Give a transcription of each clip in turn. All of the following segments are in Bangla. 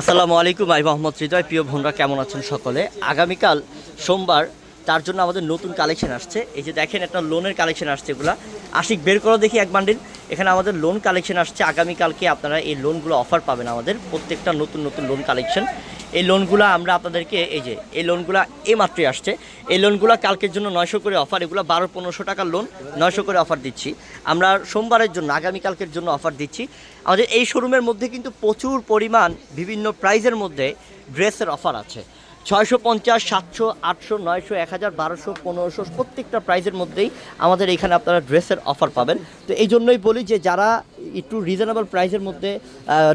আসসালামু আলাইকুম আমি মোহাম্মদ হৃদয়। প্রিয় বোনরা, কেমন আছেন সকলে? আগামীকাল সোমবার, তার জন্য আমাদের নতুন কালেকশন আসছে। এই যে দেখেন, একটা লোনের কালেকশন আসছে এগুলো। আশিক, বের করো দেখি এক বান্ডিল। এখানে আমাদের লোন কালেকশন আসছে। আগামীকালকে আপনারা এই লোনগুলো অফার পাবেন আমাদের। প্রত্যেকটা নতুন নতুন লোন কালেকশন। এই লোনগুলো আমরা আপনাদেরকে এই যে, এই লোনগুলো এই মাত্রই আসছে। এই লোনগুলো কালকের জন্য নয়শো করে অফার এগুলো বারো, পনেরোশো টাকার লোন নয়শো করে অফার দিচ্ছি। আমরা সোমবারের জন্য আগামীকালকের জন্য অফার দিচ্ছি। আমাদের এই শোরুমের মধ্যে কিন্তু প্রচুর পরিমাণ বিভিন্ন প্রাইজের মধ্যে ড্রেসের অফার আছে। ছয়শো পঞ্চাশ, সাতশো, আটশো, নয়শো, এক হাজার, বারোশো, পনেরোশো, প্রত্যেকটা প্রাইজের মধ্যেই আমাদের এখানে আপনারা ড্রেসের অফার পাবেন। তো এই জন্যই বলি যে, যারা একটু রিজনেবল প্রাইসের মধ্যে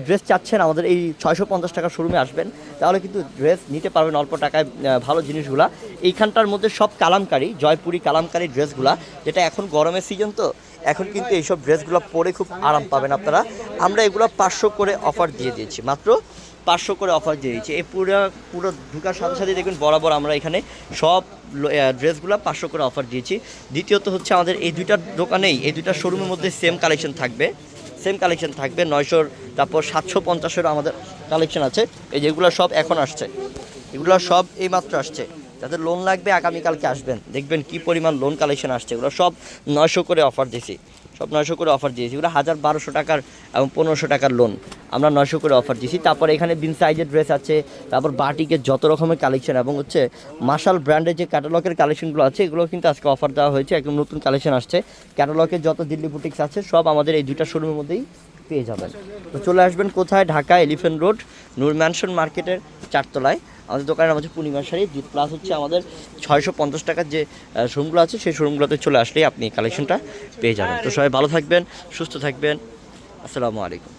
ড্রেস চাচ্ছেন আমাদের এই ছয়শো পঞ্চাশ টাকা শোরুমে আসবেন। তাহলে কিন্তু ড্রেস নিতে পারবেন অল্প টাকায় ভালো জিনিসগুলা। এইখানটার মধ্যে সব কালামকারি, জয়পুরি কালামকারি ড্রেসগুলা যেটা এখন গরমের সিজন তো, এখন কিন্তু এইসব ড্রেসগুলো পরে খুব আরাম পাবেন আপনারা। আমরা এগুলো পাঁচশো করে অফার দিয়ে দিয়েছি, মাত্র পাঁচশো করে অফার দিয়ে দিয়েছি। এই পুরো পুরো ঢুকার সাথে সাথে দেখবেন বরাবর আমরা এখানে সব ড্রেসগুলো পাঁচশো করে অফার দিয়েছি। দ্বিতীয়ত হচ্ছে আমাদের এই দুইটা দোকানেই, এই দুইটা শোরুমের মধ্যে সেম কালেকশন থাকবে। সেম কালেকশন থাকবে, নয়শোর, তারপর সাতশো পঞ্চাশের আমাদের কালেকশন আছে। এই যেগুলো সব এখন আসছে, এগুলো সব এই মাত্র আসছে। যাদের লোন লাগবে আগামীকালকে আসবেন, দেখবেন কি পরিমাণ লোন কালেকশন আসছে। এগুলো সব নয়শো করে অফার দিয়েছি সব নয়শো করে অফার দিয়েছি। এগুলো হাজার বারোশো টাকার এবং পনেরোশো টাকার লোন আমরা নয়শো করে অফার দিয়েছি। তারপর এখানে বিন সাইজের ড্রেস আছে, তারপর বাটিকের যত রকমের কালেকশন এবং হচ্ছে মার্শাল ব্র্যান্ডের যে ক্যাটালগের কালেকশনগুলো আছে, এগুলো কিন্তু আজকে অফার দেওয়া হয়েছে। একদম নতুন কালেকশন আসছে। ক্যাটালগের যত দিল্লি বুটিক্স আছে, সব আমাদের এই দুইটা শোরুমের মধ্যেই পেয়ে যাবেন। তো চলে আসবেন কোথায়? Dhaka elephant road Noor mansion মার্কেটের চারতলায়। আমাদের দোকানের নাম হচ্ছে পূর্ণিমা শাড়ি। প্লাস হচ্ছে আমাদের ছয়শো পঞ্চাশ টাকার যে শোরুমগুলো আছে, সেই শোরুমগুলোতে চলে আসলেই আপনি কালেকশনটা পেয়ে যাবেন। তো সবাই ভালো থাকবেন, সুস্থ থাকবেন। আসসালামু আলাইকুম।